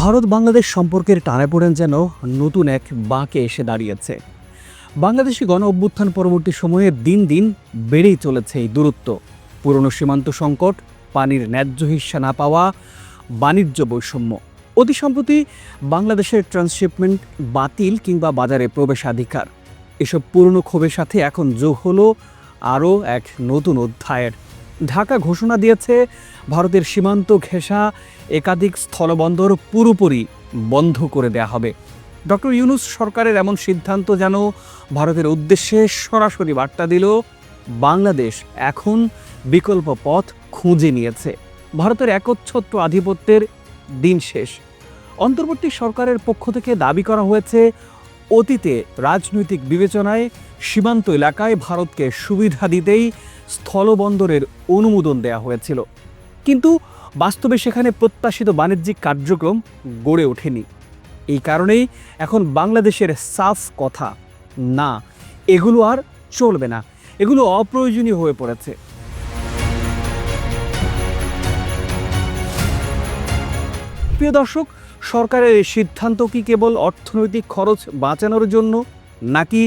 ভারত বাংলাদেশ সম্পর্কের টানাপোড়েন যেন নতুন এক বাঁকে এসে দাঁড়িয়েছে। বাংলাদেশি গণ অভ্যুত্থান পরবর্তী সময়ে দিন দিন বেড়েই চলেছে এই দূরত্ব। পুরনো সীমান্ত সংকট, পানির ন্যায্য হিস্সা না পাওয়া, বাণিজ্য বৈষম্য। অতি সম্প্রতি বাংলাদেশের ট্রান্সশিপমেন্ট বাতিল কিংবা বাজারে প্রবেশাধিকার। এসব পুরনো ক্ষোভের সাথে এখন যোগ হলো আরও এক নতুন অধ্যায়ের ঢাকা ঘোষণা দিয়েছে, ভারতের সীমান্ত ঘেঁষা একাধিক স্থলবন্দর পুরোপুরি বন্ধ করে দেয়া হবে। ডক্টর ইউনুস সরকারের এমন সিদ্ধান্ত যেন ভারতের উদ্দেশ্যে সরাসরি বার্তা দিল, বাংলাদেশ এখন বিকল্প পথ খুঁজে নিয়েছে। ভারতের একচ্ছত্র আধিপত্যের দিন শেষ। অন্তর্বর্তী সরকারের পক্ষ থেকে দাবি করা হয়েছে অতীতে রাজনৈতিক বিবেচনায় সীমান্ত এলাকায় ভারতকে সুবিধা দিতেই স্থলবন্দরের অনুমোদন দেওয়া হয়েছিল। কিন্তু বাস্তবে সেখানে প্রত্যাশিত বাণিজ্যিক কার্যক্রম গড়ে ওঠেনি। এই কারণেই এখন বাংলাদেশের সাফ কথা, না, এগুলো আর চলবে না, এগুলো অপ্রয়োজনীয় হয়ে পড়েছে। প্রিয় দর্শক সরকারের এই সিদ্ধান্ত কি কেবল অর্থনৈতিক খরচ বাঁচানোর জন্য, নাকি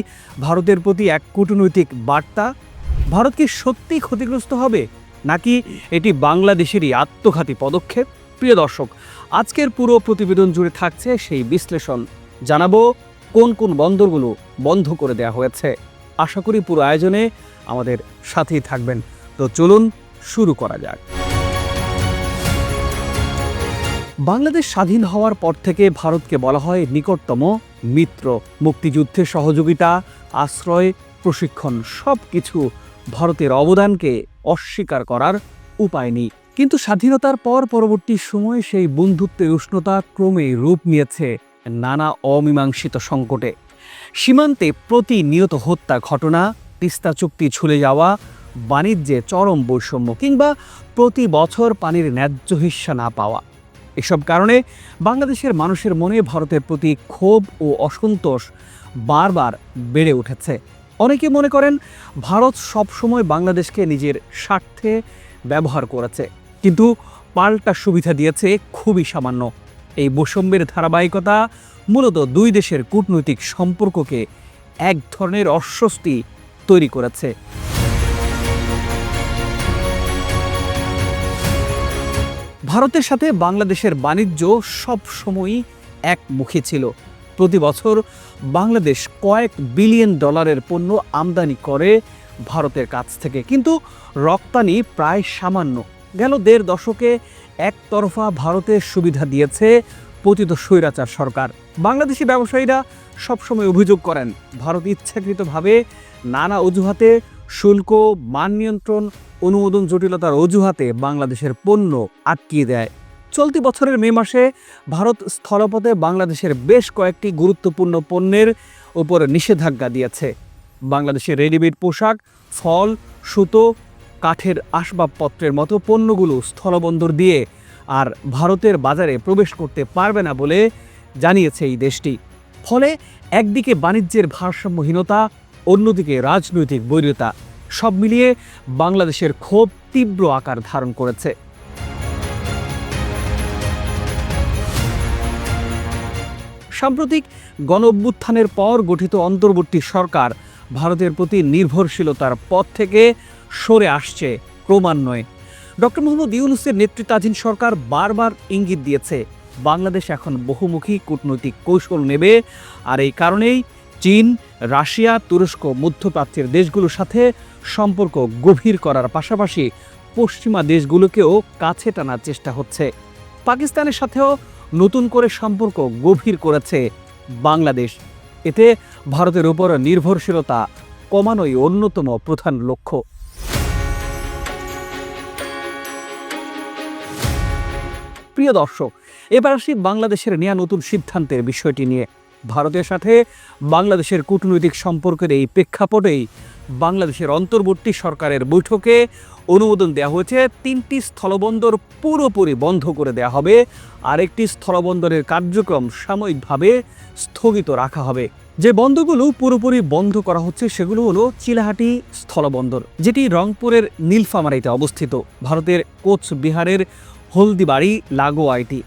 ভারতের প্রতি এক কূটনৈতিক বার্তা? ভারত কি সত্যিই ক্ষতিগ্রস্ত হবে, নাকি এটি বাংলাদেশেরই আত্মঘাতী পদক্ষেপ? প্রিয় দর্শক, আজকের পুরো প্রতিবেদন জুড়ে থাকছে সেই বিশ্লেষণ। জানাব, কোন কোন বন্দরগুলো বন্ধ করে দেওয়া হয়েছে? আশা করি পুরো আয়োজনে আমাদের সাথেই থাকবেন। তো চলুন, শুরু করা যাক। বাংলাদেশ স্বাধীন হওয়ার পর থেকে ভারতকে বলা হয় নিকটতম মিত্র। মুক্তিযুদ্ধে সহযোগিতা, আশ্রয়, প্রশিক্ষণ সব কিছু ভারতের অবদানকে অস্বীকার করার উপায় নেই। কিন্তু স্বাধীনতার পর পরবর্তী সময়ে সেই বন্ধুত্বের উষ্ণতা ক্রমেই রূপ নিয়েছে নানা অমীমাংসিত সংকটে। সীমান্তে প্রতিনিয়ত হত্যা ঘটনা, তিস্তা চুক্তি ছুলে যাওয়া, বাণিজ্যে চরম বৈষম্য কিংবা প্রতি বছর পানির ন্যায্য হিস্সা না পাওয়া। এসব কারণে বাংলাদেশের মানুষের মনে ভারতের প্রতি ক্ষোভ ও অসন্তোষ বারবার বেড়ে উঠেছে। অনেকে মনে করেন, ভারত সবসময় বাংলাদেশকে নিজের স্বার্থে ব্যবহার করেছে। কিন্তু পাল্টা সুবিধা দিয়েছে খুবই সামান্য। এই বৈষম্যের ধারাবাহিকতা মূলত দুই দেশের কূটনৈতিক সম্পর্ককে এক ধরনের অস্বস্তি তৈরি করেছে। ভারতের সাথে বাংলাদেশের বাণিজ্য সব সময়ই একমুখী ছিল। প্রতি বছর বাংলাদেশ কয়েক বিলিয়ন ডলারের পণ্য আমদানি করে ভারতের কাছ থেকে। কিন্তু রপ্তানি প্রায় সামান্য। গেল দেড় দশকে একতরফা ভারতের সুবিধা দিয়েছে পতিত স্বৈরাচার সরকার। বাংলাদেশি ব্যবসায়ীরা সবসময় অভিযোগ করেন, ভারত ইচ্ছাকৃতভাবে নানা অজুহাতে শুল্ক, মান নিয়ন্ত্রণ অনুমোদন জটিলতার অজুহাতে বাংলাদেশের পণ্য আটকিয়ে দেয়। চলতি বছরের মে মাসে ভারত স্থলপথে বাংলাদেশের বেশ কয়েকটি গুরুত্বপূর্ণ পণ্যের উপর নিষেধাজ্ঞা দিয়েছে। বাংলাদেশের রেডিমেড পোশাক, ফল, সুতো, কাঠের আসবাবপত্রের মতো পণ্যগুলো স্থলবন্দর দিয়ে আর ভারতের বাজারে প্রবেশ করতে পারবে না বলে জানিয়েছে এই দেশটি। ফলে একদিকে বাণিজ্যের ভারসাম্যহীনতা, অন্যদিকে রাজনৈতিক বৈরতা সব মিলিয়ে বাংলাদেশের ক্ষোভ তীব্র আকার ধারণ করেছে। সাম্প্রতিক গণ অভ্যুত্থানের পর গঠিত অন্তর্বর্তী সরকার ভারতের প্রতি নির্ভরশীলতার পথ থেকে সরে আসছে ক্রমান্বয়ে। ডক্টর মোহাম্মদ ইউনুসের নেতৃত্বাধীন সরকার বারবার ইঙ্গিত দিয়েছে, বাংলাদেশ এখন বহুমুখী কূটনৈতিক কৌশল নেবে, আর এই কারণেই চীন, রাশিয়া, তুরস্ক মধ্যপ্রাচ্যের দেশগুলোর সাথে সম্পর্ক গভীর করার পাশাপাশি পশ্চিমা দেশগুলোকেও কাছে টানার চেষ্টা হচ্ছে। পাকিস্তানের সাথেও নতুন করে সম্পর্ক গভীর করেছে বাংলাদেশ। এতে ভারতের উপর নির্ভরশীলতা কমানোই অন্যতম প্রধান লক্ষ্য। প্রিয় দর্শক, এবার আসি বাংলাদেশের নেওয়া নতুন সিদ্ধান্তের বিষয়টি নিয়ে। ভারতের সাথে বাংলাদেশের কূটনৈতিক সম্পর্কের এই প্রেক্ষাপটেই বাংলাদেশের অন্তর্বর্তী সরকারের বৈঠকে অনুমোদন দেওয়া হয়েছে। তিনটি স্থলবন্দর পুরোপুরি বন্ধ করে দেওয়া হবে। আরেকটি স্থলবন্দরের কার্যক্রম সাময়িকভাবে স্থগিত রাখা হবে। যে বন্দরগুলো পুরোপুরি বন্ধ করা হচ্ছে, সেগুলো হলো চিলাহাটি স্থলবন্দর, যেটি রংপুরের নীলফামারীতে অবস্থিত। ভারতের কোচ বিহারের হলদিবাড়ি লাগোয়াইটি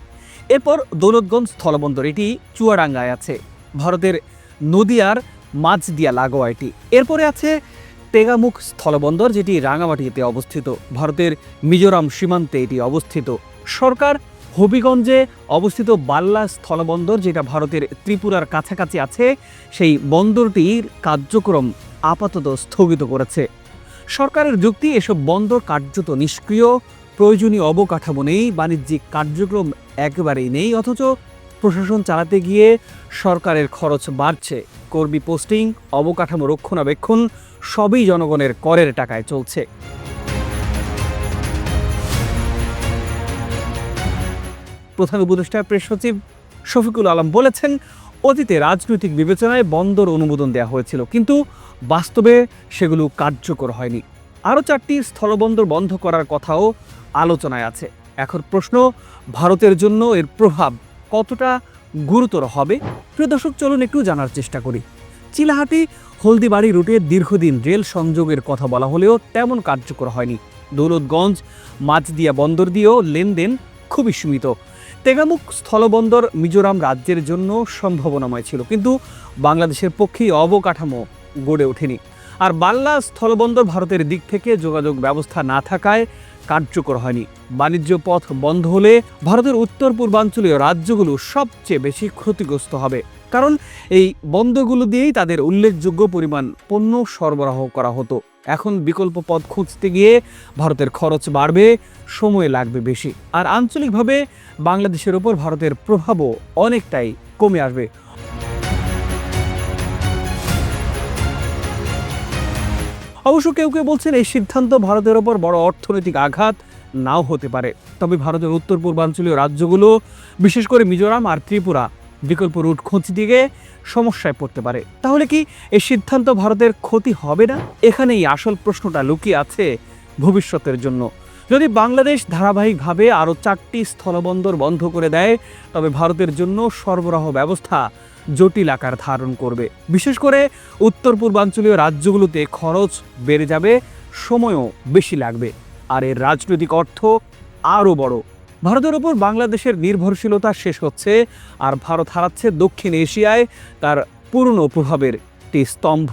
এরপর দৌলতগঞ্জ স্থলবন্দর, এটি চুয়াডাঙ্গায় আছে। ভারতের নদিয়ার মাঝদিয়া লাগোয়া এটি। এরপরে আছে তেগামুখ স্থলবন্দর, যেটি রাঙামাটিতে অবস্থিত। ভারতের মিজোরাম সীমান্তে এটি অবস্থিত। সরকার হবিগঞ্জে অবস্থিত বাল্লা স্থলবন্দর, যেটা ভারতের ত্রিপুরার কাছাকাছি আছে, সেই বন্দরটির কার্যক্রম আপাতত স্থগিত করেছে। সরকারের যুক্তি, এসব বন্দর কার্যত নিষ্ক্রিয়। প্রয়োজনীয় অবকাঠামো নেই, বাণিজ্যিক কার্যক্রম একেবারেই নেই, অথচ প্রশাসন চালাতে গিয়ে সরকারের খরচ বাড়ছে। কর্মী পোস্টিং, অবকাঠামো রক্ষণাবেক্ষণ, সবই জনগণের করের টাকায় চলছে। প্রধান উপদেষ্টা প্রেস সচিব শফিকুল আলম বলেছেন, অতীতে রাজনৈতিক বিবেচনায় বন্দর অনুমোদন দেওয়া হয়েছিল, কিন্তু বাস্তবে সেগুলো কার্যকর হয়নি। আরও চারটি স্থলবন্দর বন্ধ করার কথাও আলোচনায় আছে। এখন প্রশ্ন, ভারতের জন্য এর প্রভাব কতটা গুরুতর হবে? প্রিয় দর্শক, চলুন একটু জানার চেষ্টা করি। চিলাহাটি হলদিবাড়ি রুটে দীর্ঘদিন রেল সংযোগের কথা বলা হলেও তেমন কার্যকর হয়নি। দৌলতগঞ্জ, মাঝদিয়া বন্দর দিয়েও লেনদেন খুবই সীমিত। তেগামুখ স্থলবন্দর মিজোরাম রাজ্যের জন্য সম্ভাবনাময় ছিল, কিন্তু বাংলাদেশের পক্ষেই অবকাঠামো গড়ে ওঠেনি। আর বাল্লা স্থলবন্দর ভারতের দিক থেকে যোগাযোগ ব্যবস্থা না থাকায় কার্যকর হয়নি। বাণিজ্য পথ বন্ধ হলে ভারতের উত্তর পূর্বাঞ্চলীয় রাজ্যগুলো সবচেয়ে বেশি ক্ষতিগ্রস্ত হবে। কারণ এই বন্দরগুলো দিয়েই তাদের উল্লেখযোগ্য পরিমাণ পণ্য সরবরাহ করা হতো। এখন বিকল্প পথ খুঁজতে গিয়ে ভারতের খরচ বাড়বে, সময় লাগবে বেশি। আর আঞ্চলিকভাবে বাংলাদেশের ওপর ভারতের প্রভাবও অনেকটাই কমে আসবে। অবশ্য কেউ কেউ বলছেন এই সিদ্ধান্ত ভারতের ওপর বড় অর্থনৈতিক আঘাত নাও হতে পারে। তবে ভারতের উত্তর পূর্বাঞ্চলীয় রাজ্যগুলো, বিশেষ করে মিজোরাম আর ত্রিপুরা, বিকল্প রুট খোঁজ দিকে সমস্যায় পড়তে পারে। তাহলে কি এই সিদ্ধান্ত ভারতের ক্ষতি হবে না? এখানেই আসল প্রশ্নটা লুকিয়ে আছে ভবিষ্যতের জন্য। যদি বাংলাদেশ ধারাবাহিকভাবে আরও চারটি স্থলবন্দর বন্ধ করে দেয়, তবে ভারতের জন্য সরবরাহ ব্যবস্থা জটিল আকার ধারণ করবে। বিশেষ করে উত্তর পূর্বাঞ্চলীয় রাজ্যগুলোতে খরচ বেড়ে যাবে, সময়ও বেশি লাগবে। আর এর রাজনৈতিক অর্থ আরও বড়। ভারতের ওপর বাংলাদেশের নির্ভরশীলতা শেষ হচ্ছে, আর ভারত হারাচ্ছে দক্ষিণ এশিয়ায় তার পুরনো প্রভাবের একটি স্তম্ভ।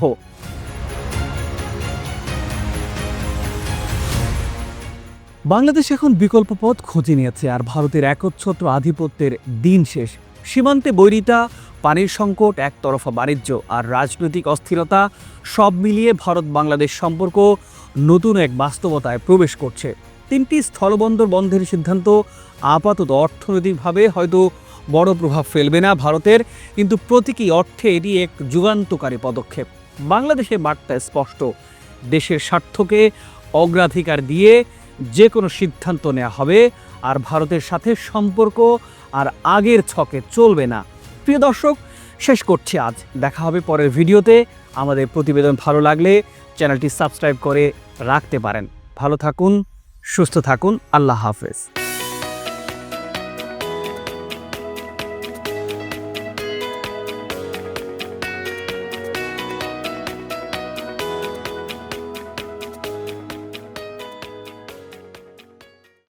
বাংলাদেশ এখন বিকল্প পথ খুঁজে নিয়েছে, আর ভারতের একচ্ছত্র আধিপত্যের দিন শেষ। সীমান্তে বৈরিতা পানির সংকট, একতরফা বাণিজ্য আর রাজনৈতিক অস্থিরতা সব মিলিয়ে ভারত বাংলাদেশ সম্পর্ক নতুন এক বাস্তবতায় প্রবেশ করছে। তিনটি স্থলবন্দর বন্ধের সিদ্ধান্ত আপাতত অর্থনৈতিকভাবে হয়তো বড় প্রভাব ফেলবে না ভারতের, কিন্তু প্রতীকী অর্থে এটি এক যুগান্তকারী পদক্ষেপ। বাংলাদেশে বার্তা স্পষ্ট, দেশের স্বার্থকে অগ্রাধিকার দিয়ে যে কোনো সিদ্ধান্ত নেওয়া হবে আর ভারতের সাথে সম্পর্ক আর আগের ছকে চলবে না। প্রিয় দর্শক, শেষ করছি আজ। দেখা হবে পরের ভিডিওতে। আমাদের প্রতিবেদন ভালো লাগলে চ্যানেলটি সাবস্ক্রাইব করে রাখতে পারেন। ভালো থাকুন, সুস্থ থাকুন। আল্লাহ হাফেজ।